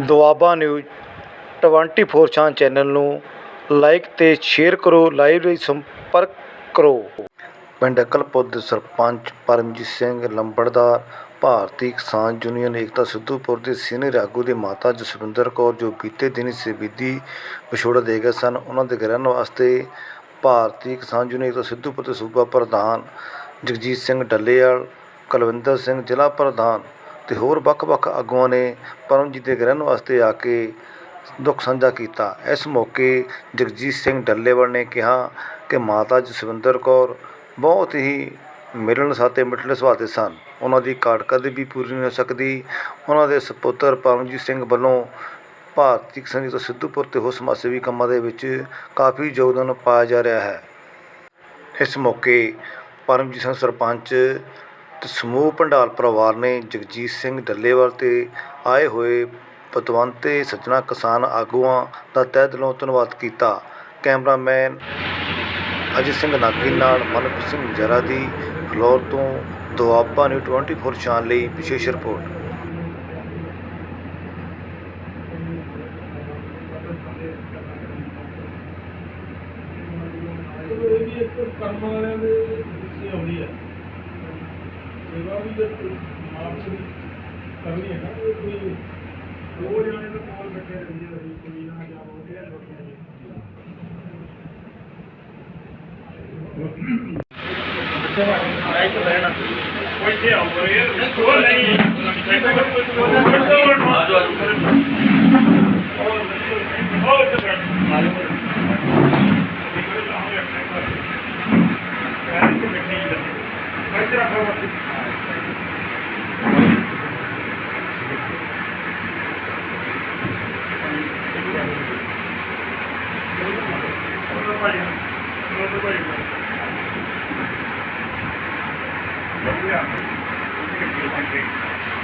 Doaba news 24 ਛਾਂ channel ਨੂੰ like ਤੇ ਸ਼ੇਅਰ ਕਰੋ, ਲਾਈਵ ਲਈ ਸੰਪਰਕ ਕਰੋ। ਪਿੰਡ ਅਕਲਪੁਰ ਦੇ ਸਰਪੰਚ ਪਰਮਜੀਤ ਸਿੰਘ ਲੰਬੜਦਾਰ ਭਾਰਤੀ ਕਿਸਾਨ ਯੂਨੀਅਨ ਏਕਤਾ ਸਿੱਧੂਪੁਰ ਦੇ ਸੀਨੀਅਰ ਆਗੂ ਦੀ ਮਾਤਾ ਜਸਵਿੰਦਰ ਕੌਰ ਜੋ ਬੀਤੇ ਦਿਨੀ ਸਿਵਿਧੀ ਵਿਛੋੜਾ ਦੇ ਗਏ ਸਨ, ਉਹਨਾਂ ਦੇ ਗ੍ਰਹਿਣ ਵਾਸਤੇ ਭਾਰਤੀ ਕਿਸਾਨ ਯੂਨੀਅਨ ਏਕਤਾ ਸਿੱਧੂਪੁਰ ਦੇ ਸੂਬਾ ਪ੍ਰਧਾਨ ਜਗਜੀਤ ਸਿੰਘ ਡੱਲੇਵਾਲ, ਕੁਲਵਿੰਦਰ ਸਿੰਘ ਜ਼ਿਲ੍ਹਾ ਪ੍ਰਧਾਨ ਅਤੇ ਹੋਰ ਵੱਖ-ਵੱਖ ਆਗੂਆਂ ਨੇ ਪਰਮਜੀਤ ਦੇ ਗ੍ਰਹਿਣ ਵਾਸਤੇ ਆ ਕੇ ਦੁੱਖ ਸਾਂਝਾ ਕੀਤਾ। ਇਸ ਮੌਕੇ ਜਗਜੀਤ ਸਿੰਘ ਡੱਲੇਵਾਲ ਨੇ ਕਿਹਾ ਕਿ ਮਾਤਾ ਜਸਵਿੰਦਰ ਕੌਰ ਬਹੁਤ ਹੀ ਮਿਲਣਸਾਰ ਅਤੇ ਮਿੱਠੜੇ ਸੁਭਾਅ ਦੇ ਸਨ। ਉਹਨਾਂ ਦੀ ਘਾਟ ਕਦੇ ਵੀ ਪੂਰੀ ਨਹੀਂ ਹੋ ਸਕਦੀ। ਉਹਨਾਂ ਦੇ ਸਪੁੱਤਰ ਪਰਮਜੀਤ ਸਿੰਘ ਵੱਲੋਂ ਭਾਰਤੀ ਕਿਸਾਨ ਤੋਂ ਸਿੱਧੂਪੁਰ ਤੇ ਹੋਰ ਸਮਾਜ ਸੇਵੀ ਕੰਮਾਂ ਦੇ ਵਿੱਚ ਕਾਫੀ ਯੋਗਦਾਨ ਪਾਇਆ ਜਾ ਰਿਹਾ ਹੈ। ਇਸ ਮੌਕੇ ਪਰਮਜੀਤ ਸਿੰਘ ਸਰਪੰਚ ਤੇ ਸਮੂਹ ਭੰਡਾਲ ਪਰਿਵਾਰ ਨੇ ਜਗਜੀਤ ਸਿੰਘ ਡੱਲੇਵਾਲ ਤੇ ਆਏ ਹੋਏ ਪਤਵੰਤੇ ਸੱਜਣਾ ਕਿਸਾਨ ਆਗੂਆਂ ਦਾ ਤਹਿ ਦਿਲੋਂ ਧੰਨਵਾਦ ਕੀਤਾ। ਕੈਮਰਾਮੈਨ ਅਜੇ ਸਿੰਘ ਨਾਗੀ ਨਾਲ ਮਨਪ੍ਰੀਤ ਸਿੰਘ ਜਰਾ ਦੀ ਫਲੋਰ ਤੋਂ ਦੁਆਬਾ ਨਿਊ 24 ਸ਼ਾਨ ਲਈ ਵਿਸ਼ੇਸ਼ ਰਿਪੋਰਟ। ਕਰਮ ਵਾਲਿਆਂ ਦੇ ਹਿੱਸੇ ਆਉਂਦੀ ਹੈ। ਸੇਵਾ ਵੀ ਜੇ ਮਾਰਚ ਦੀ ਕਰਨੀ ਹੈ ਨਾ ਇਹ ਕੋਈ ਦੋ ਜਾਣੇ ਦੇ ਕੋਲ ਬੈਠੇ ਰਹਿੰਦੇ ਅਸੀਂ ਕੋਈ ਨਾ ਜਾਵੋਗੇ ਲੋਕਾਂ ਦੇ ਕੋਈ ਤੇ ਆਉਂਦਾ ਇਹ ਕੋਲ ਨਹੀਂ 过来，过来，过来！怎么样？这个喜欢听。